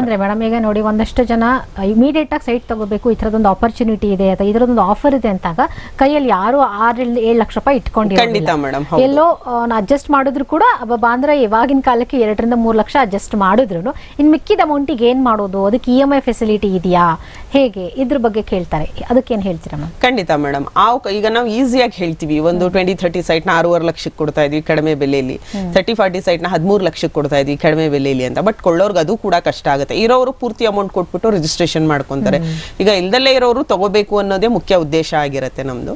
ಅಂದ್ರೆ ಮೇಡಮ್ ಈಗ ನೋಡಿ ಒಂದಷ್ಟು ಜನ ಇಮಿಡಿಯೇಟ್ ಆಗಿ ಸೈಟ್ ತಗೋಬೇಕು ಈ ಥರದೊಂದು ಆಪರ್ಚುನಿಟಿ ಇದೆ ಅಥವಾ ಇದರದೊಂದು ಆಫರ್ ಇದೆ ಅಂತಾಗ ಕೈಯಲ್ಲಿ ಯಾರು ಆರು ಏಳು ಲಕ್ಷ ರೂಪಾಯಿ ಹೌದು. ಎಲ್ಲೋ ಅಡ್ಜಸ್ಟ್ ಮಾಡಿದ್ರು ಕೂಡ ಅಂದ್ರೆ ಇವಾಗಿನ ಕಾಲಕ್ಕೆ ಎರಡರಿಂದ ಮೂರು ಲಕ್ಷ ಅಡ್ಜಸ್ಟ್ ಮಾಡಿದ್ರು ಇನ್ ಮಿಕ್ಕಿದ ಅಮೌಂಟಿಗೆ ಏನ್ ಮಾಡೋದು? ಅದಕ್ಕೆ ಇ ಎಂ ಐ ಫೆಸಿಲಿಟಿ ಇದೆಯಾ? ಹೇಗೆ? ಇದ್ರ ಬಗ್ಗೆ ಕೇಳ್ತಾರೆ. ಅದಕ್ಕೇನ್ ಹೇಳ್ತೀರಾ ಮ್ಯಾಮ್ ಖಂಡಿತ ಮೇಡಮ್ ಆ ಈಗ ನಾವು ಈಸಿಯಾಗಿ ಹೇಳ್ತೀವಿ. ಒಂದು ಟ್ವೆಂಟಿ ಥರ್ಟಿ ಸೈಟ್ನ ಆರೂವರೆ ಲಕ್ಷಕ್ಕೆ ಕೊಡ್ತಾ ಇದೀವಿ ಕಡಿಮೆ ಬೆಲೆಯಲ್ಲಿ ತರ್ಟಿ ಫಾರ್ಟಿ ಸೈಟ್ನ ಹದಿಮೂರು ಲಕ್ಷಕ್ಕೆ ಕೊಡ್ತಾ ಇದೀವಿ ಕಡಿಮೆ ಬೆಲೆಯಲ್ಲಿ ಅಂತ. ಬಟ್ ಕೊಳ್ಳೋರ್ಗೆ ಅದು ಕೂಡ ಕಷ್ಟ ಆಗುತ್ತೆ. ಇರೋರು ಪೂರ್ತಿ ಅಮೌಂಟ್ ಕೊಟ್ಬಿಟ್ಟು ರಿಜಿಸ್ಟ್ರೇಷನ್ ಮಾಡ್ಕೊಂತಾರೆ. ಈಗ ಇಲ್ದಲ್ಲೇ ಇರೋರು ತಗೋಬೇಕು ಅನ್ನೋದೇ ಮುಖ್ಯ ಉದ್ದೇಶ ಆಗಿರುತ್ತೆ ನಮ್ದು.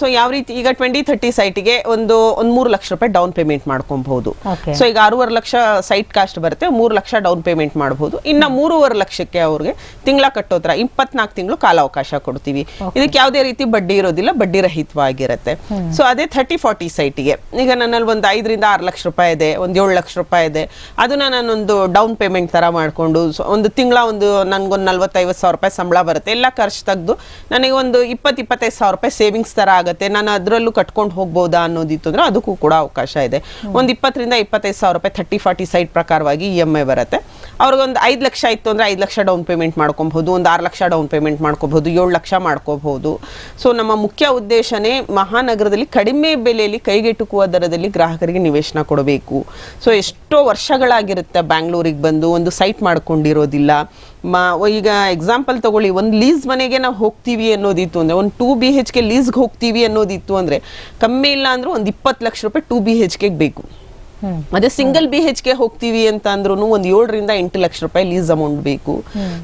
ಸೊ ಯಾವ ರೀತಿ ಈಗ ಟ್ವೆಂಟಿ ಥರ್ಟಿ ಸೈಟ್ಗೆ ಒಂದು ಒಂದ್ ಮೂರು ಲಕ್ಷ ರೂಪಾಯಿ ಡೌನ್ ಪೇಮೆಂಟ್ ಮಾಡ್ಕೊಬಹುದು. ಸೊ ಈಗ ಆರೂವರೆ ಲಕ್ಷ ಸೈಟ್ ಕಾಸ್ಟ್ ಬರುತ್ತೆ ಮೂರು ಲಕ್ಷ ಡೌನ್ ಪೇಮೆಂಟ್ ಮಾಡಬಹುದು ಇನ್ನ ಮೂರುವರೆ ಲಕ್ಷಕ್ಕೆ ಅವ್ರಿಗೆ ತಿಂಗಳ ಕಟ್ಟೋತ್ರ ಇಪ್ಪತ್ನಾಲ್ಕು ತಿಂಗಳು ಕಾಲಾವಕಾಶ ಕೊಡ್ತೀವಿ. ಇದಕ್ಕೆ ಯಾವುದೇ ರೀತಿ ಬಡ್ಡಿ ಇರೋದಿಲ್ಲ ಬಡ್ಡಿ ರಹಿತವಾಗಿರುತ್ತೆ. ಸೊ ಅದೇ ಥರ್ಟಿ ಫಾರ್ಟಿ ಸೈಟ್ಗೆ ಈಗ ನನ್ನಲ್ಲಿ ಒಂದು ಐದರಿಂದ ಆರು ಲಕ್ಷ ರೂಪಾಯಿ ಇದೆ ಒಂದು ಏಳು ಲಕ್ಷ ರೂಪಾಯಿ ಇದೆ. ಅದನ್ನ ನಾನೊಂದು ಡೌನ್ ಪೇಮೆಂಟ್ ತರ ಮಾಡ್ಕೊಂಡು so ಒಂದು ತಿಂಗಳ ಒಂದು ನನಗೊಂದು ನಲ್ವತ್ತೈವತ್ತು ಸಾವಿರ ರೂಪಾಯಿ ಸಂಬಳ ಬರುತ್ತೆ. ಎಲ್ಲ ಖರ್ಚು ತೆಗೆದು ನನಗೆ ಒಂದು ಇಪ್ಪತ್ತು ಇಪ್ಪತ್ತೈದು ಸಾವಿರ ರೂಪಾಯಿ ಸೇವಿಂಗ್ಸ್ ಥರ ಆಗುತ್ತೆ. ನಾನು ಅದರಲ್ಲೂ ಕಟ್ಕೊಂಡು ಹೋಗ್ಬೋದಾ ಅನ್ನೋದಿತ್ತು ಅಂದರೆ ಅದಕ್ಕೂ ಕೂಡ ಅವಕಾಶ ಇದೆ. ಒಂದು ಇಪ್ಪತ್ತರಿಂದ ಇಪ್ಪತ್ತೈದು ಸಾವಿರ ರೂಪಾಯಿ ಥರ್ಟಿ ಫಾರ್ಟಿ ಸೈಟ್ ಪ್ರಕಾರವಾಗಿ ಇ ಎಂ ಐ ಬರುತ್ತೆ. ಅವ್ರಿಗೊಂದು ಐದು ಲಕ್ಷ ಇತ್ತು ಅಂದರೆ ಐದು ಲಕ್ಷ ಡೌನ್ ಪೇಮೆಂಟ್ ಮಾಡ್ಕೊಬಹುದು, ಒಂದು ಆರು ಲಕ್ಷ ಡೌನ್ ಪೇಮೆಂಟ್ ಮಾಡ್ಕೋಬಹುದು, ಏಳು ಲಕ್ಷ ಮಾಡ್ಕೋಬಹುದು. ಸೊ ನಮ್ಮ ಮುಖ್ಯ ಉದ್ದೇಶನೇ ಮಹಾನಗರದಲ್ಲಿ ಕಡಿಮೆ ಬೆಲೆಯಲ್ಲಿ ಕೈಗೆಟುಕುವ ದರದಲ್ಲಿ ಗ್ರಾಹಕರಿಗೆ ನಿವೇಶನ ಕೊಡಬೇಕು. ಸೊ ಎಷ್ಟೋ ವರ್ಷಗಳಾಗಿರುತ್ತೆ ಬ್ಯಾಂಗ್ಳೂರಿಗೆ ಬಂದು, ಒಂದು ಸೈಟ್ ಮಾಡ್ಕೊಂಡಿರೋದಿಲ್ಲ. ಮ, ಈಗ ಎಕ್ಸಾಂಪಲ್ ತಗೊಳ್ಳಿ, ಒಂದು ಲೀಸ್ ಮನೆಗೆ ನಾವು ಹೋಗ್ತೀವಿ ಅನ್ನೋದಿತ್ತು ಅಂದರೆ, ಒಂದು ಟೂ ಬಿ ಹೆಚ್ ಕೆ ಲೀಸ್ಗೆ ಹೋಗ್ತೀವಿ ಅನ್ನೋದಿತ್ತು ಅಂದರೆ, ಕಮ್ಮಿ ಇಲ್ಲ ಅಂದರೂ ಒಂದು ಇಪ್ಪತ್ತು ಲಕ್ಷ ರೂಪಾಯಿ ಟೂ ಬಿ ಹೆಚ್ ಕೆಗೆ ಬೇಕು. ಅದೇ ಸಿಂಗಲ್ ಬಿ ಹೆಚ್ ಕೆ ಹೋಗ್ತೀವಿ ಅಂತ ಅಂದ್ರೂ ಒಂದು ಏಳರಿಂದ ಎಂಟು ಲಕ್ಷ ರೂಪಾಯಿ ಲೀಸ್ ಅಮೌಂಟ್ ಬೇಕು.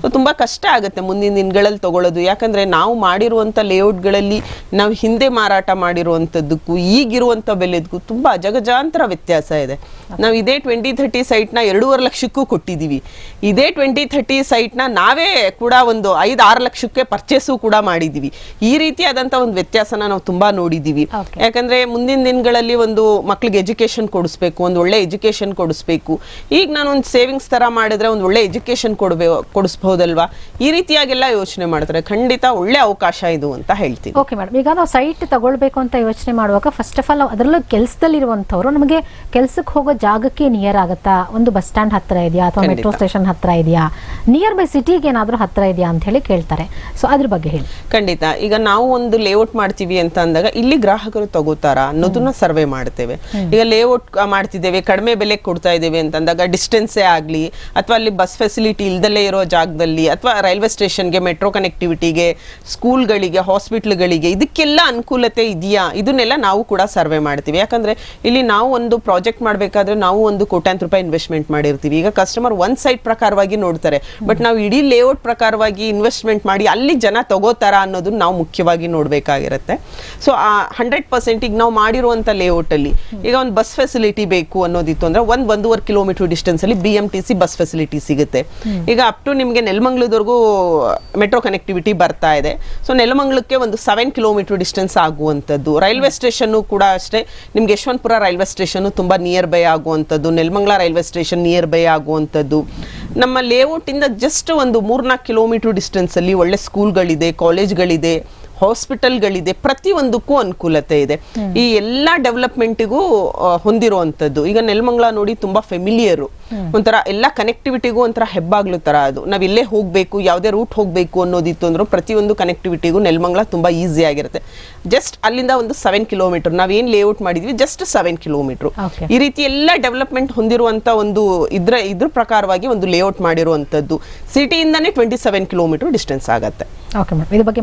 ಸೊ ತುಂಬಾ ಕಷ್ಟ ಆಗುತ್ತೆ ಮುಂದಿನ ದಿನಗಳಲ್ಲಿ ತಗೊಳ್ಳೋದು ಯಾಕಂದ್ರೆ ನಾವು ಮಾಡಿರುವಂತ ಲೇಔಟ್ಗಳಲ್ಲಿ ನಾವು ಹಿಂದೆ ಮಾರಾಟ ಮಾಡಿರುವಂತದ್ದಕ್ಕೂ ಈಗಿರುವಂತ ಬೆಲೆದಕ್ಕೂ ತುಂಬಾ ಜಗಜಾಂತರ ವ್ಯತ್ಯಾಸ ಇದೆ. ನಾವು ಇದೇ ಟ್ವೆಂಟಿ ಥರ್ಟಿ ಸೈಟ್ನ ಎರಡೂವರೆ ಲಕ್ಷಕ್ಕೂ ಕೊಟ್ಟಿದೀವಿ. ಇದೇ ಟ್ವೆಂಟಿ ಥರ್ಟಿ ಸೈಟ್ನ ನಾವೇ ಕೂಡ ಒಂದು ಐದು ಆರು ಲಕ್ಷಕ್ಕೆ ಪರ್ಚೇಸು ಕೂಡ ಮಾಡಿದೀವಿ. ಈ ರೀತಿಯಾದಂತ ಒಂದು ವ್ಯತ್ಯಾಸನ ನಾವು ತುಂಬಾ ನೋಡಿದೀವಿ. ಯಾಕಂದ್ರೆ ಮುಂದಿನ ದಿನಗಳಲ್ಲಿ ಒಂದು ಮಕ್ಳಿಗೆ ಎಜುಕೇಶನ್ ಕೊಡಿಸ್ಬೇಕು ಒಂದು ಒಳ್ಳೆ ಎಜುಕೇಶನ್ ಕೊಡಿಸ್ಬೇಕು. ಈಗ ನಾನು ಒಂದು ಸೇವಿಂಗ್ಸ್ ತರ ಮಾಡಿದ್ರೆ ಒಂದು ಒಳ್ಳೆ ಎಜುಕೇಷನ್ ಕೊಡಬೇ ಕೊಡಿಸ್ಬಹುದಲ್ವಾ? ಈ ರೀತಿಯಾಗೆಲ್ಲ ಯೋಚನೆ ಮಾಡ್ತಾರೆ. ಖಂಡಿತ ಒಳ್ಳೆ ಅವಕಾಶ ಇದು ಅಂತ ಹೇಳ್ತೀನಿ. ಓಕೆ ಮೇಡಮ್ ಈಗ ನಾವು ಸೈಟ್ ತಗೊಳ್ಬೇಕು ಅಂತ ಯೋಚನೆ ಮಾಡುವಾಗ ಫಸ್ಟ್ ಆಫ್ ಆಲ್ ಅದರಲ್ಲೂ ಕೆಲಸದಲ್ಲಿರುವಂಥವ್ರು ನಮಗೆ ಕೆಲ್ಸಕ್ಕೆ ಹೋಗೋ ಜಾಗಕ್ಕೆ ನಿಯರ್ ಆಗುತ್ತಾ? ಒಂದು ಬಸ್ ಸ್ಟ್ಯಾಂಡ್ ಹತ್ರ ಇದೆಯಾ? ಅಥವಾ. ಮೆಟ್ರೋ ಸ್ಟೇಷನ್ ಹತ್ರ ಇದೆಯಾ? ನಿಯರ್ ಬೈ ಸಿಟಿಗೆ ಏನಾದರೂ ಹತ್ರ ಇದೆಯಾ ಅಂತ ಹೇಳಿ ಕೇಳ್ತಾರೆ. ಸೊ ಅದ್ರ ಬಗ್ಗೆ ಹೇಳಿ. ಖಂಡಿತ. ಈಗ ನಾವು ಒಂದು ಲೇಔಟ್ ಮಾಡ್ತೀವಿ ಅಂತ ಅಂದಾಗ ಇಲ್ಲಿ ಗ್ರಾಹಕರು ತಗೋತಾರ ಅನ್ನೋದನ್ನ ಸರ್ವೆ ಮಾಡ್ತೇವೆ. ಈಗ ಲೇಔಟ್ ಮಾಡ್ತಿದ್ದೇವೆ ಕಡಿಮೆ ಬೆಲೆ ಕೊಡ್ತಾ ಇದ್ದೇವೆ ಅಂತ ಅಂದಾಗ ಡಿಸ್ಟೆನ್ಸೇ ಆಗಲಿ ಅಥವಾ ಅಲ್ಲಿ ಬಸ್ ಫೆಸಿಲಿಟಿ ಇಲ್ದಲೇ ಇರೋ ಜಾಗದಲ್ಲಿ ಅಥವಾ ರೈಲ್ವೆ ಸ್ಟೇಷನ್ಗೆ ಮೆಟ್ರೋ ಕನೆಕ್ಟಿವಿಟಿಗೆ ಸ್ಕೂಲ್ಗಳಿಗೆ ಹಾಸ್ಪಿಟ್ಲ್ಗಳಿಗೆ ಇದಕ್ಕೆಲ್ಲ ಅನುಕೂಲತೆ ಇದೆಯಾ? ಇದನ್ನೆಲ್ಲ ನಾವು ಕೂಡ ಸರ್ವೆ ಮಾಡ್ತೀವಿ. ಯಾಕಂದರೆ ಇಲ್ಲಿ ನಾವು ಒಂದು ಪ್ರಾಜೆಕ್ಟ್ ಮಾಡಬೇಕಾದ್ರೆ ನಾವು ಒಂದು ಕೋಟ್ಯಾಂತರ ರೂಪಾಯಿ ಇನ್ವೆಸ್ಟ್ಮೆಂಟ್ ಮಾಡಿರ್ತೀವಿ. ಈಗ ಕಸ್ಟಮರ್ ಒನ್ ಸೈಡ್ ಪ್ರಕಾರವಾಗಿ ನೋಡ್ತಾರೆ. ಬಟ್ ನಾವು ಇಡೀ ಲೇಔಟ್ ಪ್ರಕಾರವಾಗಿ ಇನ್ವೆಸ್ಟ್ಮೆಂಟ್ ಮಾಡಿ ಅಲ್ಲಿ ಜನ ತಗೋತಾರ ಅನ್ನೋದನ್ನ ನಾವು ಮುಖ್ಯವಾಗಿ ನೋಡಬೇಕಾಗಿರುತ್ತೆ. ಸೊ ಆ ಹಂಡ್ರೆಡ್ ಪರ್ಸೆಂಟ್ ಈಗ ನಾವು ಮಾಡಿರುವಂಥ ಲೇಔಟ್ ಅಲ್ಲಿ ಈಗ ಒಂದು ಬಸ್ ಫೆಸಿಲಿಟಿ ಬೇಕು. ಅನ್ನೋದಿತ್ತು ಅಂದ್ರೆ ಒಂದ್ ಒಂದೂವರೆ ಕಿಲೋಮೀಟರ್ ಡಿಸ್ಟೆನ್ಸ್ ಅಲ್ಲಿ B M T C bus facility ಸಿಗುತ್ತೆ. ಈಗ ಅಪ್ ಟು ನಿಮಗೆ ನೆಲಮಂಗ್ಲದವರೆಗೂ ಮೆಟ್ರೋ ಕನೆಕ್ಟಿವಿಟಿ ಬರ್ತಾ ಇದೆ. ಸೊ ನೆಲಮಂಗ್ಲಕ್ಕೆ ಒಂದು ಸೆವೆನ್ ಕಿಲೋಮೀಟರ್ ಡಿಸ್ಟೆನ್ಸ್ ಆಗುವಂಥದ್ದು. ರೈಲ್ವೆ ಸ್ಟೇಷನ್ ಕೂಡ ಅಷ್ಟೇ ನಿಮ್ಗೆ ಯಶವಂತಪುರ ರೈಲ್ವೆ ಸ್ಟೇಷನ್ ತುಂಬಾ ನಿಯರ್ ಬೈ ಆಗುವಂಥದ್ದು Nelamangala railway station near by ಆಗುವಂಥದ್ದು. ನಮ್ಮ ಲೇಔಟ್ ಇಂದ ಜಸ್ಟ್ ಒಂದು ಮೂರ್ನಾಲ್ಕು ಕಿಲೋಮೀಟರ್ ಡಿಸ್ಟೆನ್ಸ್ ಅಲ್ಲಿ ಒಳ್ಳೆ ಸ್ಕೂಲ್ಗಳಿದೆ ಕಾಲೇಜ್ಗಳಿದೆ ಹಾಸ್ಪಿಟಲ್ಗಳಿದೆ ಪ್ರತಿಯೊಂದಕ್ಕೂ ಅನುಕೂಲತೆ ಇದೆ. ಈ ಎಲ್ಲ ಡೆವಲಪ್ಮೆಂಟಿಗೂ ಹೊಂದಿರುವಂತದ್ದು ಈಗ ನೆಲಮಂಗ್ಲ ನೋಡಿ ತುಂಬಾ ಫೆಮಿಲಿಯರು ಒಂಥರ ಎಲ್ಲ ಕನೆಕ್ಟಿವಿಟಿಗೂ ಒಂಥರ ಹೆಬ್ಬಾಗ್ಲು ತರ ಅದು. ನಾವ್ ಇಲ್ಲೇ ಹೋಗ್ಬೇಕು ಯಾವುದೇ ರೂಟ್ ಹೋಗ್ಬೇಕು ಅನ್ನೋದಿತ್ತು ಅಂದ್ರೂ ಪ್ರತಿಯೊಂದು ಕನೆಕ್ಟಿವಿಟಿಗೂ ನೆಲಮಂಗ್ಲ ತುಂಬಾ ಈಸಿ ಆಗಿರುತ್ತೆ. ಜಸ್ಟ್ ಅಲ್ಲಿಂದ ಒಂದು ಸೆವೆನ್ ಕಿಲೋಮೀಟರ್ ನಾವೇನು ಲೇಔಟ್ ಮಾಡಿದ್ವಿ? ಜಸ್ಟ್ ಸೆವೆನ್ ಕಿಲೋಮೀಟರ್ ಈ ರೀತಿ ಎಲ್ಲ ಡೆವಲಪ್ಮೆಂಟ್ ಹೊಂದಿರುವಂತ ಒಂದು ಇದ್ರ ಇದ್ರ ಪ್ರಕಾರವಾಗಿ ಒಂದು ಲೇಔಟ್ ಮಾಡಿರುವಂತದ್ದು ಸಿಟಿಯಿಂದಾನೇ ಟ್ವೆಂಟಿ ಸೆವೆನ್ ಕಿಲೋಮೀಟರ್ ಡಿಸ್ಟೆನ್ಸ್ ಆಗುತ್ತೆ. ಓಕೆ ಮೇಡಮ್ ಇದ್ರ ಬಗ್ಗೆ